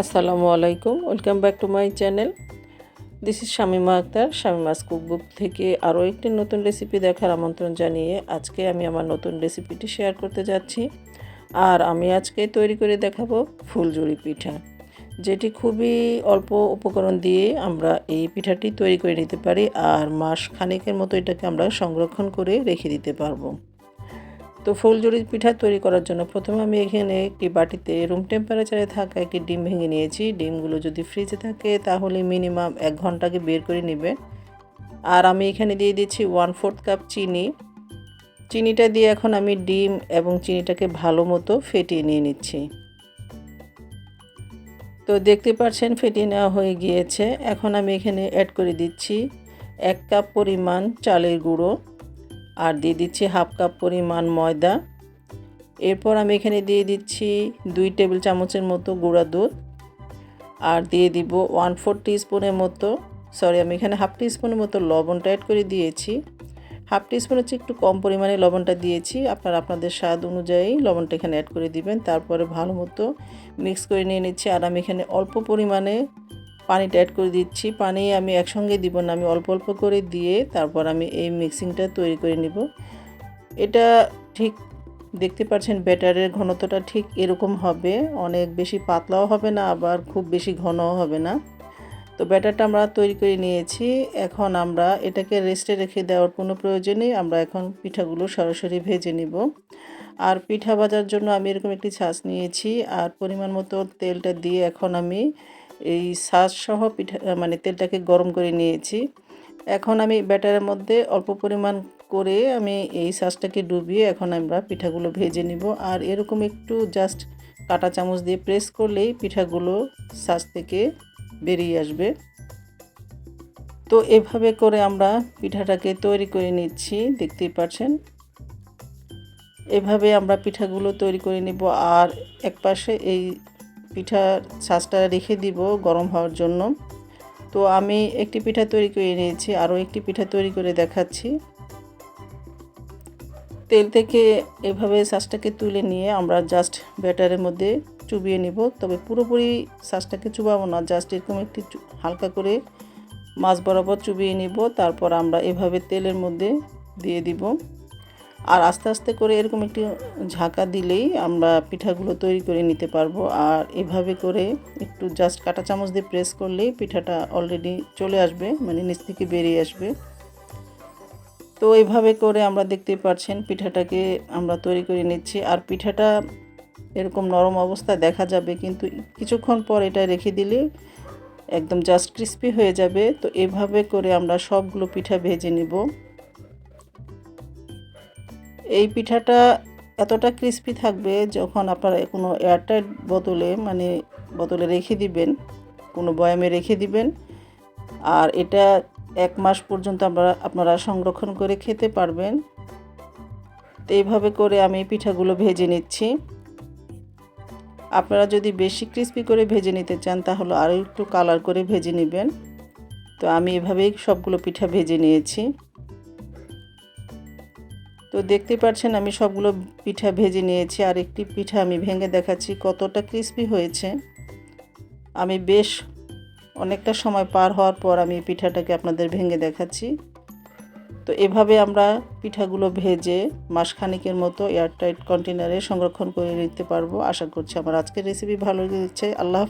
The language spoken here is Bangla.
আসসালামু আলাইকুম, welcome back to my channel. This is Shamima Akter, Shamima's cookbook থেকে আরও একটি নতুন রেসিপি দেখার আমন্ত্রণ জানিয়ে আজকে আমি আমার নতুন রেসিপিটি শেয়ার করতে যাচ্ছি। আর আমি আজকে তৈরি করে দেখাবো ফুলঝুরি পিঠা, যেটি খুবই অল্প উপকরণ দিয়ে আমরা এই পিঠাটি তৈরি করে নিতে পারি। আর মাস খানিকের মতো এটাকে আমরা সংরক্ষণ করে রেখে দিতে পারব। তো ফুলঝুরি পিঠা তৈরি করার জন্য প্রথমে আমি এখানে একটি বাটিতে রুম টেম্পারেচারে থাকা একটি ডিম ভেঙে নিয়েছি। ডিমগুলো যদি ফ্রিজে থাকে তাহলে মিনিমাম এক ঘন্টাকে বের করে নেবে। আর আমি এখানে দিয়ে দিচ্ছি ওয়ান ফোর্থ কাপ চিনি। চিনিটা দিয়ে এখন আমি ডিম এবং চিনিটাকে ভালো মতো ফেটিয়ে নিয়ে নিচ্ছি। তো দেখতে পাচ্ছেন ফেটিয়ে নেওয়া হয়ে গিয়েছে। এখন আমি এখানে অ্যাড করে দিচ্ছি এক কাপ পরিমাণ চালের গুঁড়ো। আর দিয়ে দিচ্ছি হাফ কাপ পরিমাণ ময়দা। এরপর আমি এখানে দিয়ে দিচ্ছি দুই টেবিল চামচের মতো গুঁড়া দুধ। আর দিয়ে দিব ওয়ান ফোর স্পুনের মতো, সরি, আমি এখানে হাফ স্পুনের মতো লবণটা অ্যাড করে দিয়েছি। হাফ টিস্পুন হচ্ছে একটু কম পরিমাণে লবণটা দিয়েছি। আপনারা আপনাদের স্বাদ অনুযায়ী লবণটা এখানে অ্যাড করে দিবেন। তারপরে ভালো মতো মিক্স করে নিয়ে নিচ্ছি। আর আমি এখানে অল্প পরিমাণে পানিটা অ্যাড করে দিচ্ছি। পানি আমি একসঙ্গে দিব না, আমি অল্প অল্প করে দিয়ে তারপর আমি এই মিক্সিংটা তৈরি করে নিব। এটা ঠিক দেখতে পাচ্ছেন ব্যাটারের ঘনত্বটা ঠিক এরকম হবে। অনেক বেশি পাতলাও হবে না, আবার খুব বেশি ঘনও হবে না। তো ব্যাটারটা আমরা তৈরি করে নিয়েছি। এখন আমরা এটাকে রেস্টে রেখে দেওয়ার কোনো প্রয়োজন নেই আমরা এখন পিঠাগুলো সরাসরি ভেজে নিব। আর পিঠা ভাজার জন্য আমি এরকম একটি ছাঁচ নিয়েছি। আর পরিমাণ মতো তেলটা দিয়ে এখন আমি এই সহ পিঠা মানে তেলটাকে গরম করে নিয়েছি। এখন আমি ব্যাটারের মধ্যে অল্প পরিমাণ করে আমি এই সাজটাকে ডুবিয়ে এখন আমরা পিঠাগুলো ভেজে নিব। আর এরকম একটু জাস্ট কাটা চামচ দিয়ে প্রেস করলেই পিঠাগুলো সাজ থেকে বেরিয়ে আসবে। তো এভাবে করে আমরা পিঠাটাকে তৈরি করে নিচ্ছি, দেখতেই পাচ্ছেন। এভাবে আমরা পিঠাগুলো তৈরি করে নিব। আর এক পাশে এই পিঠার ছাঁচটা রেখে দিব গরম হওয়ার জন্য। তো আমি একটি পিঠা তৈরি করে নিয়েছি, আরও একটি পিঠা তৈরি করে দেখাচ্ছি। তেল থেকে এভাবে শাঁসটাকে তুলে নিয়ে আমরা জাস্ট ব্যাটারের মধ্যে চুবিয়ে নিব। তবে পুরোপুরি শাঁসটাকে চুবাবো না, জাস্ট এরকম একটি হালকা করে মাছ বরাবর চুবিয়ে নিব। তারপর আমরা এভাবে তেলের মধ্যে দিয়ে দিব। আর আস্তে আস্তে করে এরকম একটি ঝাঁকা দিলেই আমরা পিঠাগুলো তৈরি করে নিতে পারব। আর এভাবে করে একটু জাস্ট কাটা চামচ দিয়ে প্রেস করলেই পিঠাটা অলরেডি চলে আসবে মানে নিচ থেকে বেরিয়ে আসবে। তো এইভাবে করে আমরা দেখতে পাচ্ছেন পিঠাটাকে আমরা তৈরি করে নিচ্ছি। আর পিঠাটা এরকম নরম অবস্থায় দেখা যাবে, কিন্তু কিছুক্ষণ পর এটা রেখে দিলে একদম জাস্ট ক্রিস্পি হয়ে যাবে। তো এভাবে করে আমরা সবগুলো পিঠা ভেজে নেব। এই পিঠাটা এতটা ক্রিস্পি থাকবে যখন আপনারা কোনো এয়ারটাইট বোতলে মানে বোতলে রেখে দিবেন, কোনো বয়ামে রেখে দিবেন। আর এটা এক মাস পর্যন্ত আমরা, আপনারা সংরক্ষণ করে খেতে পারবেন। তো এইভাবে করে আমি পিঠাগুলো ভেজে নিচ্ছি। আপনারা যদি বেশি ক্রিস্পি করে ভেজে নিতে চান, তাহলে আরও একটু কালার করে ভেজে নেবেন। তো আমি এভাবেই সবগুলো পিঠা ভেজে নিয়েছি। তো দেখতে পাচ্ছেন আমি সবগুলো পিঠা ভেজে নিয়েছি আর একটি পিঠা আমি ভেঙে দেখাচ্ছি কতটা ক্রিস্পি হয়েছে। আমি বেশ অনেকটা সময় পার হওয়ার পর আমি পিঠাটাকে আপনাদের ভেঙে দেখাচ্ছি। তো এভাবে আমরা পিঠাগুলো ভেজে মাসখানিকের মতো এয়ারটাইট কন্টেনারে সংরক্ষণ করে নিতে পারব। আশা করছি আমার আজকের রেসিপি ভালো লেগেছে। আল্লাহ